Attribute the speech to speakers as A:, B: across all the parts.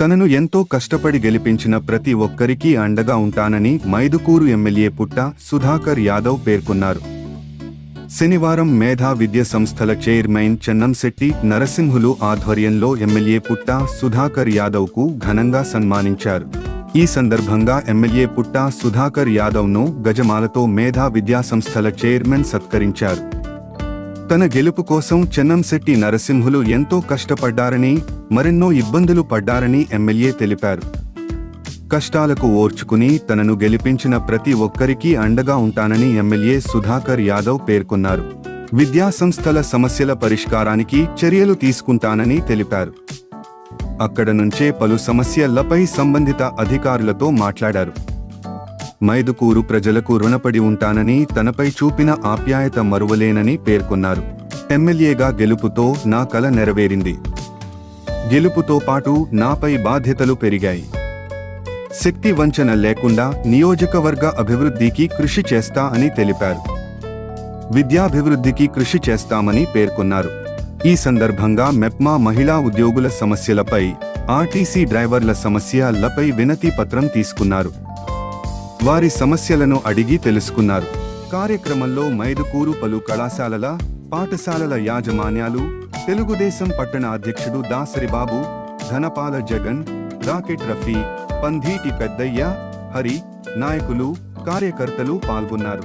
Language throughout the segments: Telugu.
A: తనను ఎంతో కష్టపడి గెలిపించిన ప్రతి ఒక్కరికీ అండగా ఉంటానని మైదుకూరు ఎమ్మెల్యే పుట్ట సుధాకర్ యాదవ్ పేర్కొన్నారు. శనివారం మేధా విద్య సంస్థల చైర్మన్ చెన్నంశెట్టి నరసింహులు ఆధ్వర్యంలో ఎమ్మెల్యే పుట్ట సుధాకర్ యాదవ్కు ఘనంగా సన్మానించారు. ఈ సందర్భంగా ఎమ్మెల్యే పుట్ట సుధాకర్ యాదవ్ను గజమాలతో మేధా విద్యా సంస్థల చైర్మన్ సత్కరించారు. తన గెలుపు కోసం చెన్నంశెట్టి నరసింహులు ఎంతో కష్టపడ్డారని మరెన్నో ఇబ్బందులు పడ్డారని ఎమ్మెల్యే తెలిపారు. కష్టాలకు ఓర్చుకుని తనను గెలిపించిన ప్రతి ఒక్కరికీ అండగా ఉంటానని ఎమ్మెల్యే సుధాకర్ యాదవ్ పేర్కొన్నారు. విద్యా సంస్థల సమస్యల పరిష్కారానికి చర్యలు తీసుకుంటానని తెలిపారు. అక్కడ నుంచే పలు సమస్యలపై సంబంధిత అధికారులతో మాట్లాడారు. మైదుకూరు ప్రజలకు రుణపడి ఉంటానని తనపై చూపిన ఆప్యాయత మరువలేనని పేర్కొన్నారు. ఎమ్మెల్యేగా గెలుపుతో నా కల నెరవేరింది. గెలుపుతో పాటు నాపై బాధ్యతలు పెరిగాయి. శక్తి వంచన లేకుండా నియోజకవర్గ అభివృద్ధికి కృషి చేస్తా అని తెలిపారు. విద్యాభివృద్ధికి కృషి చేస్తామని పేర్కొన్నారు. ఈ సందర్భంగా మెప్మా మహిళా ఉద్యోగుల సమస్యలపై ఆర్టీసీ డ్రైవర్ల సమస్యలపై వినతి పత్రం తీసుకున్నారు. వారి సమస్యలను అడిగి తెలుసుకున్నారు. కార్యక్రమంలో మైదుకూరు పలు కళాశాలల పాఠశాలల యాజమాన్యాలు తెలుగుదేశం పట్టణ అధ్యక్షుడు దాసరిబాబు ధనపాల జగన్ రాకెట్ రఫీ పంధీటి పెద్దయ్య హరి నాయకులు కార్యకర్తలు పాల్గొన్నారు.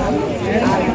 A: Gracias.